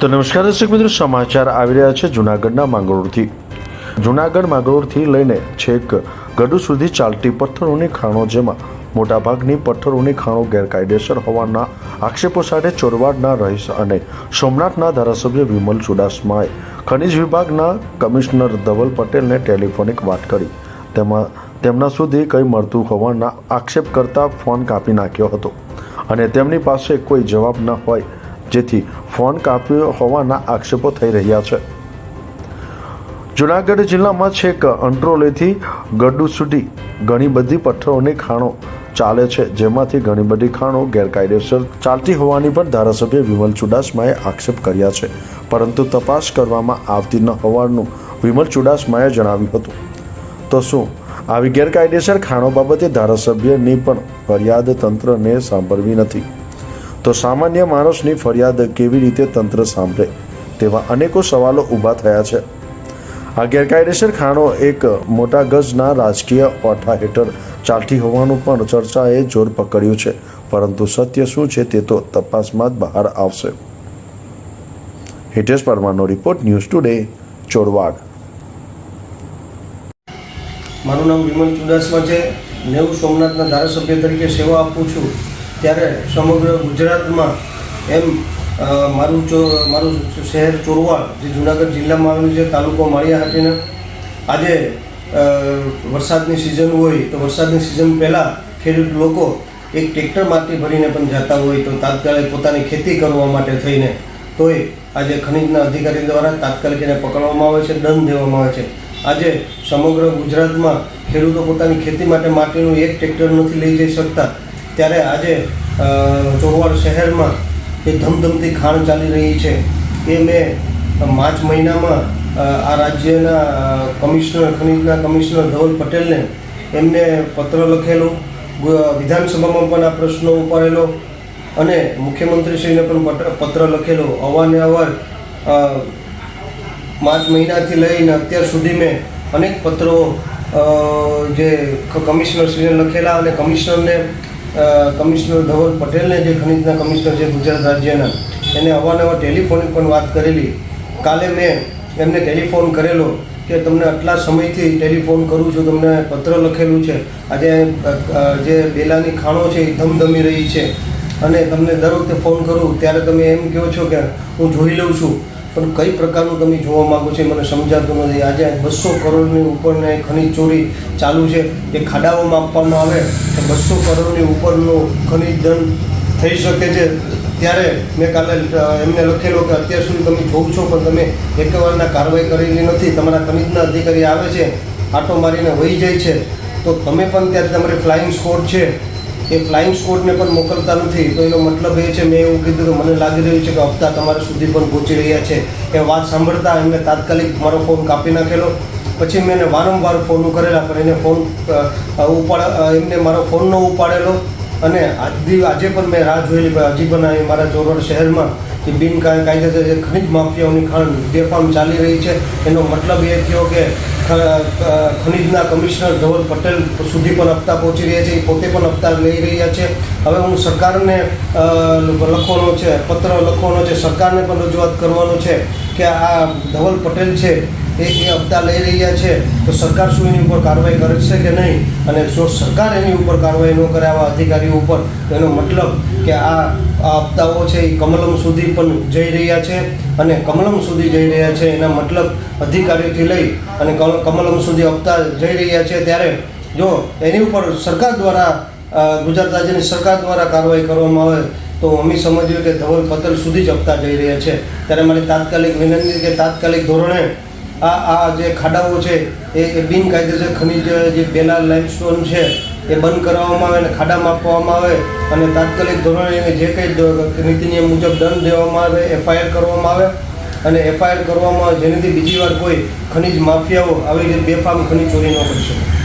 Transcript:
તો નમસ્કાર દર્શક મિત્રો, સમાચાર આવી રહ્યા છે જુનાગઢના માંગરોળથી. જુનાગઢ માંગરોળથી લઈને છેક ગઢુ સુધી ચાલતી પથ્થરોની ખાણો જેમાં મોટાભાગની પથ્થરોની ખાણો ગેરકાયદેસર હોવાના આક્ષેપો સાથે ચોરવાડના રહીશ અને સોમનાથના ધારાસભ્ય વિમલ ચુડાસમાએ ખનિજ વિભાગના કમિશનર ધવલ પટેલને ટેલિફોનિક વાત કરી. તેમાં તેમના સુધી કંઈ મળતું હોવાના આક્ષેપ કરતા ફોન કાપી નાખ્યો હતો. અને તેમની પાસે કોઈ જવાબ ન હોય, જેથી ફોન કાપ્યો હોવાના આક્ષેપો થઈ રહ્યા છે. જુનાગઢ જિલ્લામાં છેક અંટ્રોલેથી ગડુ સુધી ઘણી બધી પથ્થરોની ખાણો ચાલે છે, જેમાંથી ઘણી બધી ખાણો ગેરકાયદેસર ચાલતી હોવાની પણ ધારાસભ્ય વિમલ ચુડાસમાએ આક્ષેપ કર્યા છે. પરંતુ તપાસ કરવામાં આવતી ન હોવાનું વિમલ ચુડાસમાએ જણાવ્યું હતું. તો શું આવી ગેરકાયદેસર ખાણો બાબતે ધારાસભ્યની પણ ફરિયાદ તંત્રને સાંભળવી નથી. તો સામાન્ય માણસની ફરિયાદ કેવી રીતે તંત્ર સાંભળે તેવા અનેકો સવાલો ઊભા થયા છે. આ ગેરકાયદેસર ખાણો એક મોટા ગજના રાજકીય ઓઠા હેઠળ ચાલતી હોવાનું પણ ચર્ચાએ જોર પકડ્યું છે. પરંતુ સત્ય શું છે તે તો તપાસમાં જ બહાર આવશે. હિતેશ પરમારનો રિપોર્ટ ન્યૂઝ ટુડે, ચોરવાડ. મારું નામ વિમલ ચુડાસમા છે. નેવું સોમનાથના ધારાસભ્ય તરીકે સેવા આપું છું. ત્યારે સમગ્ર ગુજરાતમાં એમ મારું ચો, મારું શહેર ચોરવાડ, જે જુનાગઢ જિલ્લામાં આવેલું છે, તાલુકો માળિયાહાટીના આજે વરસાદની સિઝન હોય તો વરસાદની સિઝન પહેલાં ખેડૂત લોકો એક ટ્રેક્ટર માટી ભરીને પણ જતા હોય તો તાત્કાલિક પોતાની ખેતી કરવા માટે થઈને તોય આજે ખનિજના અધિકારી દ્વારા તાત્કાલિક એને પકડવામાં આવે છે, દંડ દેવામાં આવે છે. આજે સમગ્ર ગુજરાતમાં ખેડૂતો પોતાની ખેતી માટે માટીનું એક ટ્રેક્ટર નથી લઈ જઈ શકતા. ત્યારે આજે ચોરવાડ શહેરમાં એ ધમધમતી ખાણ ચાલી રહી છે. એ મેં માર્ચ મહિનામાં આ રાજ્યના કમિશનર ખનિજના કમિશનર ધવલ પટેલને એમને પત્ર લખેલો વિધાનસભામાં પણ આ પ્રશ્નો ઉપાડેલો અને મુખ્યમંત્રીશ્રીને પણ પત્ર લખેલો. અવારને અવાર અ, માર્ચ મહિનાથી લઈને અત્યાર સુધી મેં અનેક પત્રો જે કમિશનરશ્રીને લખેલા અને કમિશનરને કમિશનર ધવલ પટેલને જે ખનિજના કમિશનર છે ગુજરાત રાજ્યના, એને અવારનવાર ટેલિફોનિક પણ વાત કરેલી. કાલે મેં એમને ટેલિફોન કરેલો કે તમને આટલા સમયથી ટેલિફોન કરું છું, તમને પત્ર લખેલું છે. આજે જે બેલાની ખાણો છે એ ધમધમી રહી છે. અને તમને દર વખતે ફોન કરું, ત્યારે તમે એમ કહો છો કે હું જોઈ લઉં છું. પણ કઈ પ્રકારનું તમે જોવા માગો છો મને સમજાતું નથી. આજે બસો કરોડની ઉપરને ખનિજ ચોરી ચાલુ છે. એ ખાડાઓમાં આપવામાં આવે તો બસો કરોડની ઉપરનું ખનિજ દંડ થઈ શકે છે. ત્યારે મેં કાલે એમને લખેલો કે અત્યાર સુધી તમે જોવ છો, પણ તમે એકવારના કાર્યવાહી કરેલી નથી. તમારા ખનિજના અધિકારી આવે છે, આટો મારીને વહી જાય છે. તો તમે પણ ત્યાં તમારી ફ્લાઇંગ સ્કોડ છે. એ ફ્લાઇંગ સ્કોડને પણ મોકલતા નથી. તો એનો મતલબ એ છે, મેં એવું કીધું કે મને લાગી રહ્યું છે કે હપ્તા તમારા સુધી પણ પહોંચી રહ્યા છે. એ વાત સાંભળતા એમને તાત્કાલિક મારો ફોન કાપી નાખેલો. પછી મેં એને વારંવાર ફોન કરેલા, પણ એને ફોન ઉપાડ એમને મારો ફોન ન ઉપાડેલો. અને આજથી, આજે પણ મેં રાહ જોયેલી હજી પણ મારા ચોરવાડ શહેરમાં કે બિન કાય- કાયદેસર ખનિજ માફિયાઓની ખાણ બેફામ ચાલી રહી છે. એનો મતલબ એ થયો કે ખનિજના કમિશનર ધવલ પટેલ સુધી પણ હપ્તા પહોંચી રહ્યા છે, એ પોતે પણ હપ્તા લઈ રહ્યા છે. હવે હું સરકારને લખવાનો છે, પત્ર લખવાનો છે, સરકારને પણ રજૂઆત કરવાનો છે કે આ ધવલ પટેલ છે, એ એ હપ્તા લઈ રહ્યા છે. તો સરકાર શું એની ઉપર કાર્યવાહી કરશે કે નહીં? અને જો સરકાર એની ઉપર કાર્યવાહી ન કરે, આવા અધિકારીઓ ઉપર એનો મતલબ કે આ આ હપ્તાઓ છે એ કમલમ સુધી પણ જઈ રહ્યા છે અને કમલમ સુધી જઈ રહ્યા છે, એના મતલબ અધિકારીઓથી લઈ અને કમ- કમલમ સુધી આપતા જઈ રહ્યા છે ત્યારે જો એની ઉપર સરકાર દ્વારા ગુજરાત રાજ્યની સરકાર દ્વારા કાર્યવાહી કરવામાં આવે તો અમે સમજ્યું કે ધવલ પતલ સુધી જ આપતા જઈ રહ્યા છે. ત્યારે મારી તાત્કાલિક વિનંતી કે તાત્કાલિક ધોરણે આ આ જે ખાડાઓ છે, એ એ બિનકાયદેસર ખનિજ જે બેલા લાઇમસ્ટોન છે એ બંધ કરવામાં આવે અને ખાડા માપવામાં આવે અને તાત્કાલિક ધોરણે જે કંઈ નીતિ નિયમ મુજબ દંડ દેવામાં આવે, એફઆઈઆર કરવામાં આવે અને એફઆઈઆર કરવામાં આવે જેનાથી બીજી વાર કોઈ ખનિજ માફિયાઓ આવી રીતે બેફામ ખનિજ ચોરી ન કરી શકે